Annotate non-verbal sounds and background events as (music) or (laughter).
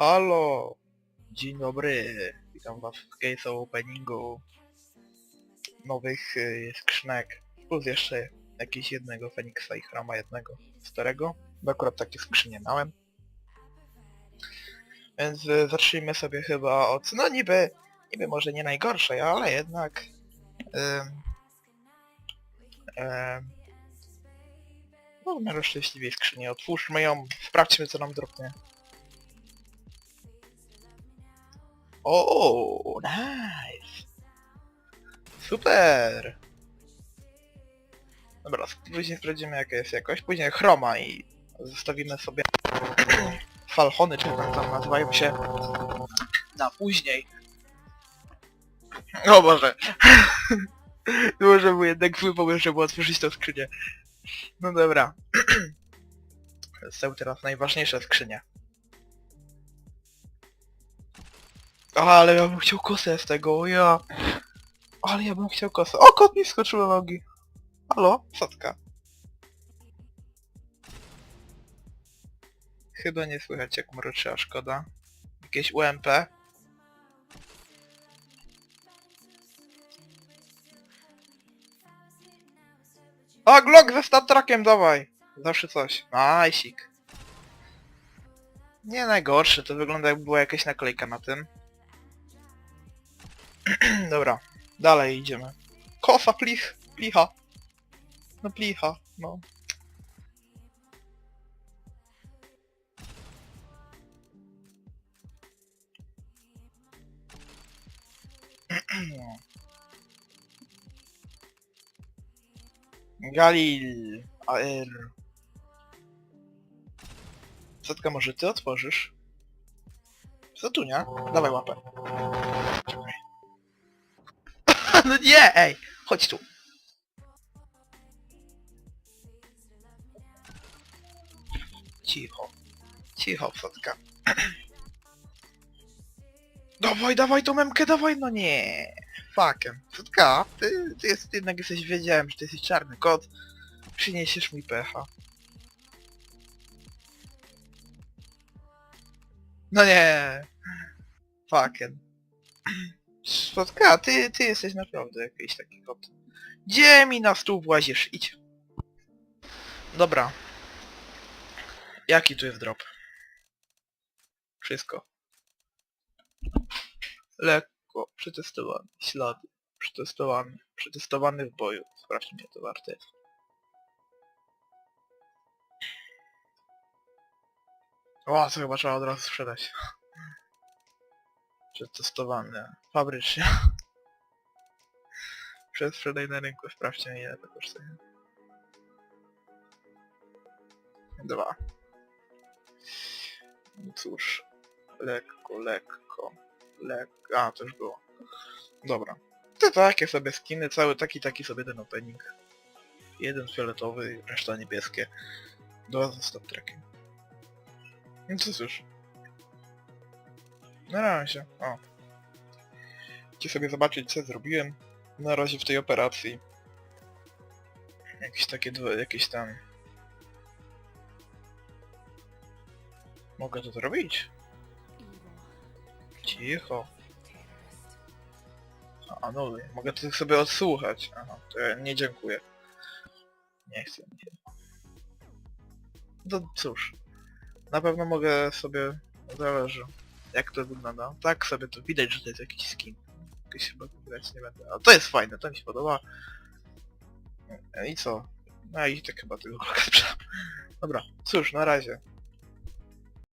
Halo! Dzień dobry, witam was w case openingu nowych y, skrzynek, plus jeszcze jakiegoś jednego Feniksa i Chroma jednego starego, bo akurat takie skrzynie miałem. Więc y, zacznijmy sobie chyba od, no niby, niby może nie najgorszej, ale jednak... Ym, ym, no w miarę szczęśliwej skrzyni. Otwórzmy ją, sprawdźmy co nam dropnie. O, nice! Super! Dobra, później sprawdzimy jaka jest jakość. Później chroma i zostawimy sobie falchony, czy jak tam nazywają się, na później. O Boże! (laughs) Może mu jednak pomysł, żeby otworzyć tę skrzynię. No dobra. (clears throat) Są teraz najważniejsze skrzynie. Ale ja bym chciał kosę z tego, ja. Ale ja bym chciał kosę. O, kot mi wskoczył na nogi. Halo? Satka. Chyba nie słychać jak mruczy, a szkoda. Jakieś UMP? A, Glock ze stattrakiem, dawaj! Zawsze coś. Najsik. Nie najgorsze, to wygląda jakby była jakaś naklejka na tym. (clears throat) Dobra, dalej idziemy. Kosa, plich, plicha. No plicha, no. (clears throat) Galil, AR. Setka, może ty otworzysz? Co tu, nie? Dawaj łapę. No nie, ej! Chodź tu. Cicho. Cicho, Setka. (clears throat) dawaj, dawaj tą memkę, dawaj, no nie. Fuckiem. Setka, ty, ty jest, jednak jesteś, wiedziałem, że ty jesteś czarny kot. Przyniesiesz mi pecha. No nie. Fucking. (clears throat) Spotka, ty, ty jesteś naprawdę jakiś taki kot. Gdzie mi na stół włazisz? Idź. Dobra. Jaki tu jest drop? Wszystko. Lekko. Przetestowany. Ślady. Przetestowany. Przetestowany w boju. Sprawdź mnie, to warte jest. O, co chyba trzeba od razu sprzedać. Przetestowany. Fabrycznie. (laughs) Przesprzedaj na rynku, sprawdźcie ile to kosztuje. Dwa. No cóż. Lekko, lekko. Lekko. A, to już było. Dobra. To takie sobie skiny, cały taki, taki sobie ten opening. Jeden fioletowy, reszta niebieskie. Dwa ze stop trackiem. No cóż. Na razie. O. Chcę sobie zobaczyć co zrobiłem na razie w tej operacji. Jakieś takie jakieś tam... Mogę to zrobić? Cicho. A no, mogę to sobie odsłuchać. Aha, to ja nie dziękuję. Nie chcę się. No cóż. Na pewno mogę sobie... Zależy. Jak to wygląda. Tak sobie to widać, że to jest jakiś skin. Jakiś chyba grać nie będę. Ale to jest fajne, to mi się podoba. E, I co? No i tak chyba tego sprzedam. (laughs) Dobra, cóż, na razie.